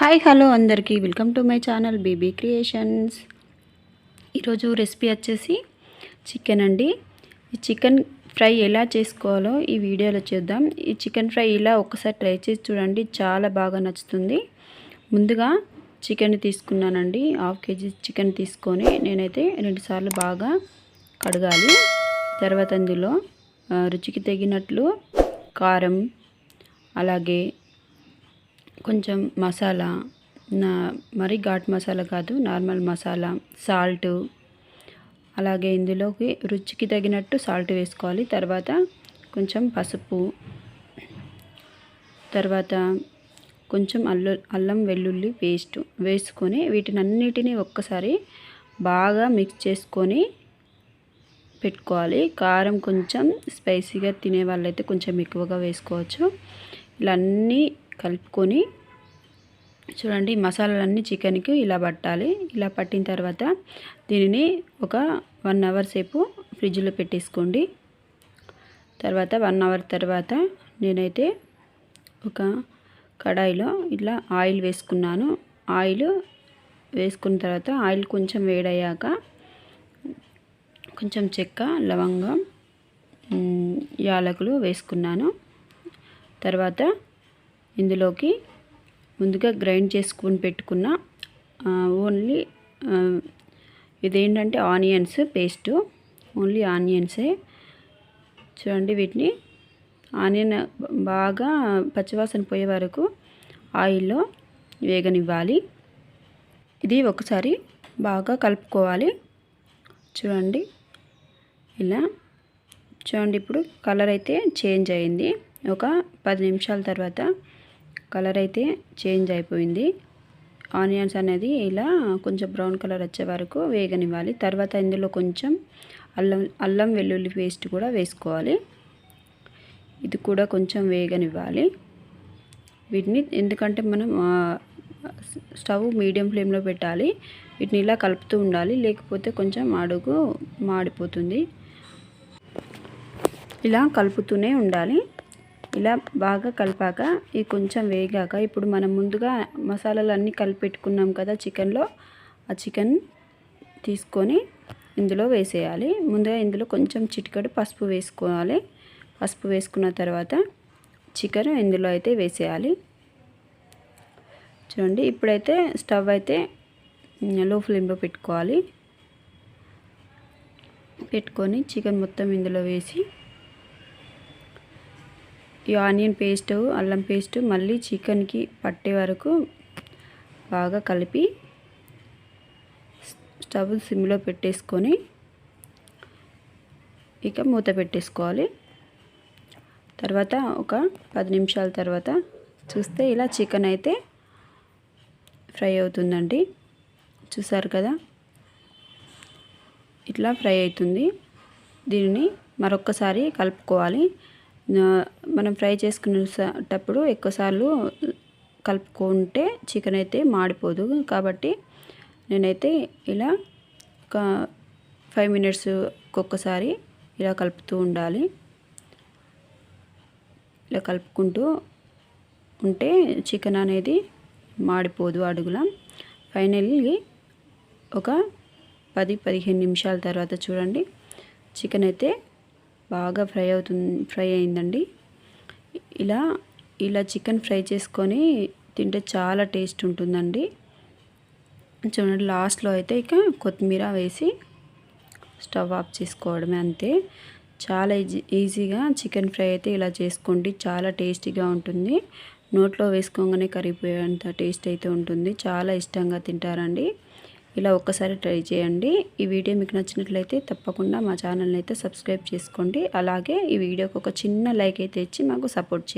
Hi hello అందరికీ. Welcome to my channel BB creations. ఈరోజు recipe వచ్చేసి చికెన్ అండి. ఈ చికెన్ ఫ్రై ఎలా చేసుకోవాలో ఈ వీడియోలో చూద్దాం. ఈ చికెన్ ఫ్రై ఇలా ఒకసారి ట్రై చేసి చూడండి చాలా బాగా నచ్చుతుంది. ముందుగా చికెన్ తీసుకున్నానండి. హాఫ్ కేజీ చికెన్ తీసుకొని నేనైతే రెండుసార్లు బాగా కడగాలి. తర్వాత అందులో రుచికి తగినట్లు కారం అలాగే కొంచెం మసాలా నా మరి ఘాట్ మసాలా కాదు నార్మల్ మసాలా సాల్ట్. అలాగే ఇందులోకి రుచికి తగినట్టు సాల్ట్ వేసుకోవాలి. తర్వాత కొంచెం పసుపు. తర్వాత కొంచెం అల్లు అల్లం వెల్లుల్లి పేస్ట్ వేసుకొని వీటిని అన్నిటినీ ఒక్కసారి బాగా మిక్స్ చేసుకొని పెట్టుకోవాలి. కారం కొంచెం స్పైసీగా తినే వాళ్ళైతే కొంచెం ఎక్కువగా వేసుకోవచ్చు. ఇలా అన్నీ కలుపుకొని చూడండి మసాలాలన్నీ చికెన్కి ఇలా పట్టాలి. ఇలా పట్టిన తర్వాత దీనిని ఒక వన్ అవర్ సేపు ఫ్రిడ్జ్లో పెట్టేసుకోండి. తర్వాత వన్ అవర్ తర్వాత నేనైతే ఒక కడాయిలో ఇట్లా ఆయిల్ వేసుకున్నాను. ఆయిల్ వేసుకున్న తర్వాత ఆయిల్ కొంచెం వేడయ్యాక కొంచెం చెక్క లవంగం యాలకులు వేసుకున్నాను. తర్వాత ఇందులోకి ముందుగా గ్రైండ్ చేసుకుని పెట్టుకున్న ఓన్లీ ఇదేంటంటే ఆనియన్స్ పేస్టు ఓన్లీ ఆనియన్సే. చూడండి వీటిని. ఆనియన్ బాగా పచ్చివాసన పోయే వరకు ఆయిల్లో వేగనివ్వాలి. ఇది ఒకసారి బాగా కలుపుకోవాలి. చూడండి. ఇలా. చూడండి ఇప్పుడు కలర్ అయితే చేంజ్ అయింది. ఒక పది నిమిషాల తర్వాత కలర్ అయితే చేంజ్ అయిపోయింది. ఆనియన్స్ అనేది ఇలా కొంచెం బ్రౌన్ కలర్ వచ్చే వరకు వేగనివ్వాలి. తర్వాత ఇందులో కొంచెం అల్లం అల్లం వెల్లుల్లి పేస్ట్ కూడా వేసుకోవాలి. ఇది కూడా కొంచెం వేగనివ్వాలి. వీటిని ఎందుకంటే మనం స్టవ్ మీడియం ఫ్లేమ్లో పెట్టాలి. వీటిని ఇలా కలుపుతూ ఉండాలి. లేకపోతే కొంచెం అడుగు మాడిపోతుంది. ఇలా కలుపుతూనే ఉండాలి. ఇలా బాగా కలిపాక ఇది కొంచెం వేగాక ఇప్పుడు మనం ముందుగా మసాలాలు అన్నీ కలిపెట్టుకున్నాం కదా చికెన్లో ఆ చికెన్ తీసుకొని ఇందులో వేసేయాలి. ముందుగా ఇందులో కొంచెం చిటికడు పసుపు వేసుకోవాలి. పసుపు వేసుకున్న తర్వాత చికెన్ ఇందులో అయితే వేసేయాలి. చూడండి ఇప్పుడైతే స్టవ్ అయితే లో ఫ్లేమ్లో పెట్టుకోవాలి. పెట్టుకొని చికెన్ మొత్తం ఇందులో వేసి ఈ ఆనియన్ పేస్ట్ అల్లం పేస్ట్ మళ్ళీ చికెన్కి పట్టే వరకు బాగా కలిపి స్టవ్ సిమ్లో పెట్టేసుకొని ఇక మూత పెట్టేసుకోవాలి. తర్వాత ఒక పది నిమిషాల తర్వాత చూస్తే ఇలా చికెన్ అయితే ఫ్రై అవుతుందండి. చూసారు కదా? ఇట్లా ఫ్రై అవుతుంది. దీనిని మరొక్కసారి కలుపుకోవాలి. మనం ఫ్రై చేసుకునేటప్పుడు ఎక్కువసార్లు కలుపుకుంటే చికెన్ అయితే మాడిపోదు. కాబట్టి నేనైతే ఇలా ఒక ఫైవ్ మినిట్స్ ఒక్కొక్కసారి ఇలా కలుపుతూ ఉండాలి. ఇలా కలుపుకుంటూ ఉంటే చికెన్ అనేది మాడిపోదు అడుగుల. ఫైనల్లీ ఒక పది పదిహేను నిమిషాల తర్వాత చూడండి చికెన్ అయితే బాగా ఫ్రై అవుతుంది ఫ్రై అయిందండి. ఇలా ఇలా చికెన్ ఫ్రై చేసుకొని తింటే చాలా టేస్ట్ ఉంటుందండి. చూడండి లాస్ట్లో అయితే ఇక కొత్తిమీర వేసి స్టవ్ ఆఫ్ చేసుకోవడమే అంతే. చాలా ఈజీ ఈజీగా చికెన్ ఫ్రై అయితే ఇలా చేసుకోండి. చాలా టేస్టీగా ఉంటుంది. నోట్లో వేసుకోగానే కరిగిపోయేంత టేస్ట్ అయితే ఉంటుంది. చాలా ఇష్టంగా తింటారండి. ఇలా ఒక్కసారి ట్రై చేయండి. ఈ వీడియో మీకు నచ్చినట్లయితే తప్పకుండా మా ఛానల్ని అయితే సబ్స్క్రైబ్ చేసుకోండి. అలాగే ఈ వీడియోకి ఒక చిన్న లైక్ అయితే ఇచ్చి మాకు సపోర్ట్ చేయండి.